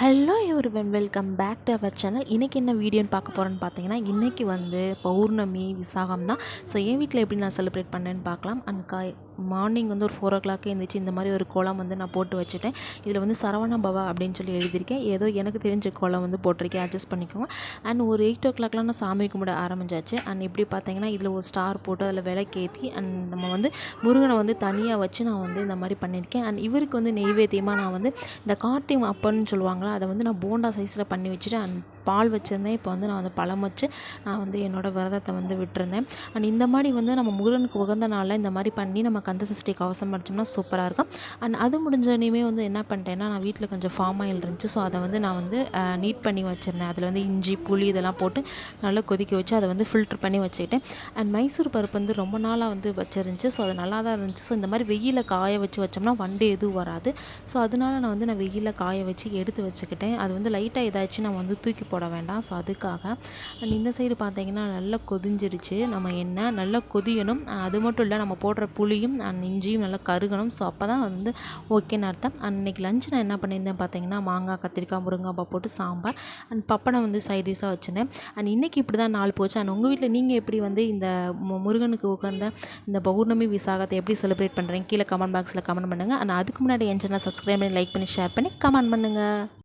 Hello everyone welcome back to our channel இன்றைக்கி என்ன வீடியோன்னு பார்க்க போகிறோன்னு பார்த்தீங்கன்னா இன்றைக்கி வந்து பௌர்ணமி விசாகம் தான் ஸோ என் வீட்டில் எப்படி நான் செலிப்ரேட் பண்ணேன்னு பார்க்கலாம். அண்ட் காய் மார்னிங் வந்து ஒரு ஃபோர் ஓ கிளாக் எழுந்திரிச்சு இந்த மாதிரி ஒரு கோலம் வந்து நான் போட்டு வச்சுட்டேன். இதில் வந்து சரவண பவா அப்படின்னு சொல்லி எழுதியிருக்கேன். ஏதோ எனக்கு தெரிஞ்ச கோலம் வந்து போட்டிருக்கேன். அட்ஜஸ்ட் பண்ணிக்கோங்க. அண்ட் ஒரு எயிட் ஓ கிளாக்லாம் நான் சாமி கும்பிட ஆரம்பிச்சாச்சு. அண்ட் இப்படி பார்த்தீங்கன்னா இதில் ஒரு ஸ்டார் போட்டு அதில் விளக்கேற்றி அண்ட் நம்ம வந்து முருகனை வந்து தனியாக வச்சு நான் வந்து இந்த மாதிரி பண்ணியிருக்கேன். அண்ட் இவருக்கு வந்து நெய்வேத்தியமாக நான் வந்து இந்த கார்த்திகம் அப்பன்னு சொல்லுவாங்களா அதை வந்து நான் போண்டா சைஸில் பண்ணி வச்சுட்டு அண்ட் பால் வச்சுருந்தேன். இப்போ வந்து நான் வந்து பழம் வச்சு நான் வந்து என்னோடய விரதத்தை வந்து விட்டுருந்தேன். அண்ட் இந்த மாதிரி வந்து நம்ம முருகனுக்கு உகந்த நாளில் இந்த மாதிரி பண்ணி நம்ம கந்த சஷ்டி கவசம் படித்தோம்னா சூப்பராக இருக்கும். அண்ட் அது முடிஞ்சோடனே வந்து என்ன பண்ணிட்டேன்னா நான் வீட்டில் கொஞ்சம் ஃபார்ம் ஆயில் இருந்துச்சு. ஸோ அதை வந்து நான் வந்து நீட் பண்ணி வச்சுருந்தேன். அதில் வந்து இஞ்சி புளி இதெல்லாம் போட்டு நல்லா கொதிக்க வச்சு அதை வந்து ஃபில்ட்ரு பண்ணி வச்சுக்கிட்டேன். அண்ட் மைசூர் பருப்பு வந்து ரொம்ப நாளாக வந்து வச்சிருந்துச்சு. ஸோ அது நல்லா தான் இருந்துச்சு. ஸோ இந்த மாதிரி வெயிலில் காய வச்சு வச்சோம்னா வண்டு எதுவும் வராது. ஸோ அதனால நான் வந்து நான் வெயிலில் காய வச்சு எடுத்து வச்சுக்கிட்டேன். அது வந்து லைட்டாக ஏதாச்சும் நம்ம வந்து தூக்கி போட போட வேண்டாம். ஸோ அதுக்காக அண்ட் இந்த சைடு பார்த்தீங்கன்னா நல்லா கொதிஞ்சிருச்சு. நம்ம எண்ணெய் நல்லா கொதியணும். அது மட்டும் இல்லை நம்ம போடுற புளியும் அண்ட் இஞ்சியும் நல்லா கருகணும். ஸோ அப்போ தான் வந்து ஓகேன்னு அர்த்தம். அன்றைக்கி லஞ்ச் நான் என்ன பண்ணியிருந்தேன் பார்த்தீங்கன்னா மாங்காய் கத்திரிக்காய் முருங்காய் போட்டு சாம்பார் அண்ட் பப்படம் வந்து சைடிஷாக வச்சுருந்தேன். அண்ட் இன்றைக்கி இப்படி தான் நாள் போச்சு. அண்ட் உங்கள் வீட்டில் நீங்கள் எப்படி வந்து இந்த முருகனுக்கு உட்கார்ந்த இந்த பௌர்ணமி விசாகத்தை எப்படி செலிப்ரேட் பண்ணுறீங்க கீழே கமெண்ட் பாக்ஸில் கமெண்ட் பண்ணுங்கள் அண்ட் அதுக்கு முன்னாடி என் சேனல் சப்ஸ்கிரைப் பண்ணி லைக் பண்ணி ஷேர் பண்ணி கமெண்ட் பண்ணுங்கள்